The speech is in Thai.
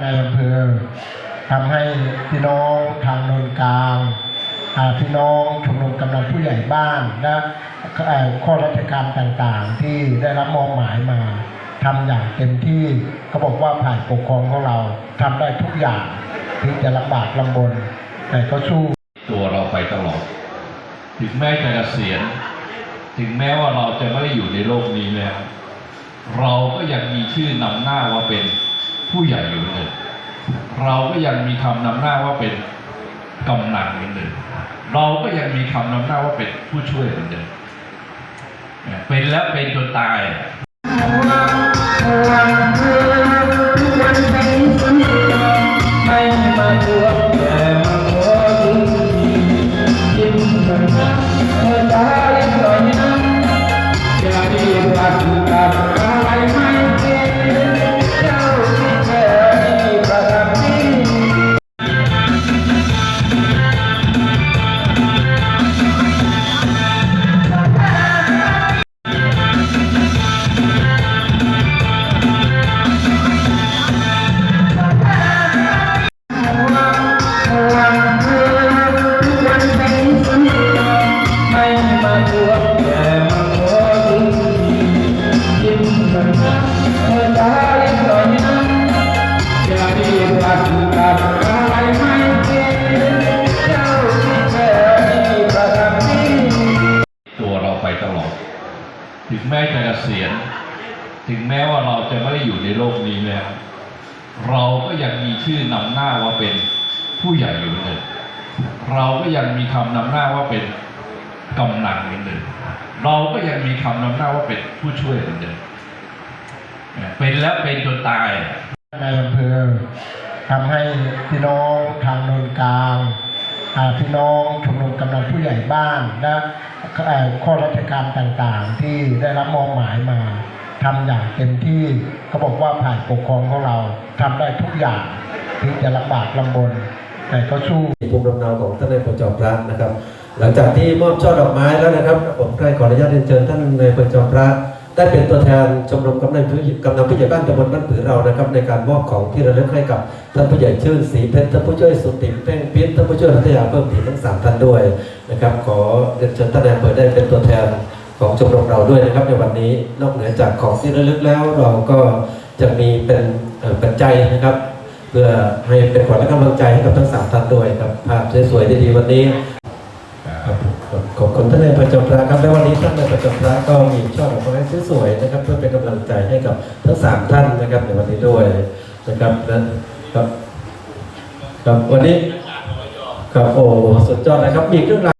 ในอำเภอทำให้พี่น้องทางนนกลางพี่น้องชมรมกำนันผู้ใหญ่บ้านและข้อราชการต่างๆ ที่ได้รับมอบหมายมาทำอย่างเต็มที่เขาบอกว่าผ่านปกครองของเราทำได้ทุกอย่างถึงจะลำบากลำบน แต่ก็สู้ตัวเราไปตลอด ถึงแม้จะเกษียณถึงแม้ว่าเราจะไม่ได้อยู่ในโลกนี้แล้ว เราก็ยังมีชื่อนำหน้าว่าเป็น ผู้ใหญ่อยู่เหมือนเดิมเราก็ยังมีคำนำหน้าว่าเป็นกำนันเหมือนเดิมเราก็ยังมีคำนำหน้าว่าเป็นผู้ช่วยเหมือนเดิมเป็นแล้วเป็นจนตาย ถึงแม้จะเกษียณถึงแม้ว่าเราจะไม่ได้อยู่ในโลกนี้แล้ว เราก็ยังมีชื่อนำหน้าว่าเป็นผู้ใหญ่อยู่เหมือนเดิมเราก็ยังมีคำนำหน้าว่าเป็นกำนันเหมือนเดิมเราก็ยังมีคำนำหน้าว่าเป็นผู้ช่วยเหมือนเดิมเป็นแล้วเป็นจนตายในอำเภอทำให้พี่น้องทางโนนกลาง พี่น้องชมรมกำนันผู้ใหญ่บ้านและข้อราชการต่างๆ ที่ได้รับมอบหมายมาทำอย่างเต็มที่เขาบอกว่าผ่านปกครองของเราทำได้ทุกอย่างถึงจะลำบากลำบน แต่ก็สู้ภูมิลำเนาของท่านนายพลจอมพระนะครับ หลังจากที่มอบช่อดอกไม้แล้วนะครับ ผมใกล้ขออนุญาตเรียนเชิญท่านนายพลจอมพระ ได้เป็นตัวแทนชมรมกำนันผู้ใหญ่กำนันผู้ใหญ่บ้านตำบลบ้านผือเรานะครับ ในการมอบของที่ระลึกให้กับท่านผู้ใหญ่ชื่นศรีเพชรท่านผู้ช่วยสุติมเพ่งพิษท่านผู้ช่วยรัตยาเพิ่มผินทั้งสามท่านด้วยนะครับ ขอเรียนเชิญท่านนายอำเภอได้เป็นตัวแทนของชมรมเราด้วยนะครับ ในวันนี้นอกเหนือจากของที่ระลึกแล้วเราก็จะมีเป็นปัจจัยนะครับ เพื่อให้เป็นขวัญและกำลังใจให้กับทั้งสามท่านด้วยครับภาพสวยๆดีๆวันนี้ ขอบคุณท่านในประจบพระครับและวันนี้ท่านในประจบพระก็มีช่อดอกไม้สวยๆนะครับ เพื่อเป็นกำลังใจให้กับทั้งสามท่านนะครับในวันนี้ด้วยนะครับนะครับครับวันนี้ครับโอ้สุดยอดนะครับมีเครื่องราง